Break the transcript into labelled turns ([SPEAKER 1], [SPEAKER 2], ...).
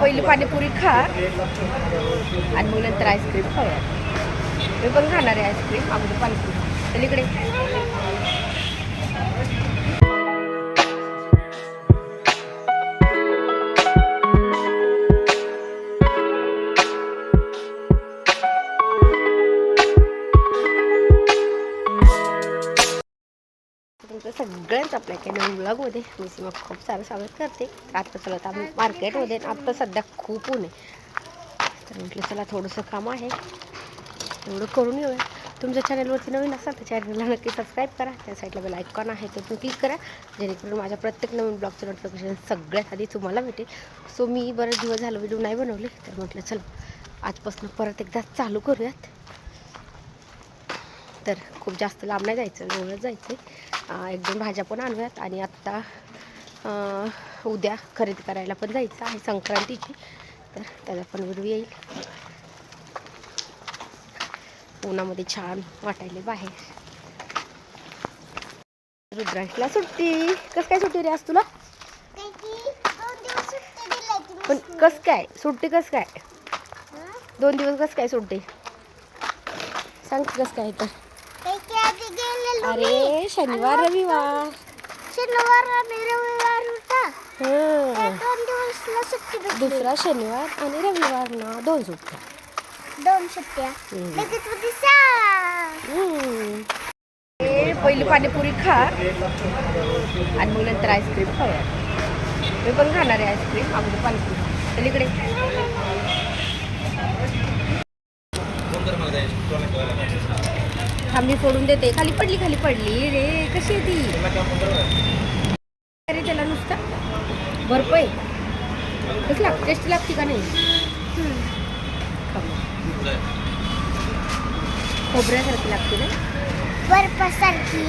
[SPEAKER 1] पहिली पाणीपुरी खा आणि मग नंतर आईस्क्रीम खाऊया. मी पण खाणार आहे आईस्क्रीम अगोदर पाणीपुरी. तर इकडे. तुमचं सगळ्यांच आपल्या काही नवीन ब्लॉगमध्ये मी सीमा खूप सारं स्वागत करते. आता चला आता मार्केटमध्ये आत्ता सध्या खूप ऊन आहे. तर म्हटलं चला थोडंसं काम आहे. एवढं करून येऊया. तुमच्या चॅनलवरती नवीन असाल तर चॅनलला नक्की सबस्क्राईब करा. त्या साईडला बेल आयकॉन आहे तो पण क्लिक करा. जेणेकरून माझ्या प्रत्येक नवीन ब्लॉगचं नोटिफिकेशन सगळ्यात आधी तुम्हाला भेटेल. सो मी बरेच दिवस झालं व्हिडिओ नाही बनवले. तर म्हटलं चला आजपासून परत एकदा चालू करूयात. तर खूप जास्त लांब नाही जायचं जवळच जायचं आहे एक दोन भाज्या पण आणूयात आणि आत्ता उद्या खरेदी करायला पण जायचं आहे संक्रांतीची. तर त्याला पण व्हिडिओ येईल. उन्हामध्ये छान वाटायले बाहेर. रुद्रांशला सुट्टी. कस काय सुट्टी रे आज तुला? पण कस काय? सुट्टी कस काय? दोन दिवस कस काय सुट्टी? सांग कस काय तर. अरे शनिवार रविवार।
[SPEAKER 2] शनिवार आणि रविवार होता
[SPEAKER 1] हं. दुसरा शनिवार आणि रविवार ना दोन सुट्ट्या।
[SPEAKER 2] दोन सुट्ट्या।
[SPEAKER 1] पहिली पाणीपुरी खा आणि मग नंतर आईस्क्रीम खाऊया. मी पण खाणार आहे आईस्क्रीम अगोदर पाणीपुरी चल इकडे. थांबी फोडून देते. खाली पडली खाली पडली. रे कशी आहे ती? अरे त्याला नुसता बर्फ आहे कसं लागते? टेस्टी लागते का नाही. खोबऱ्यासारखी लागते ना?
[SPEAKER 2] बर्फासारखी.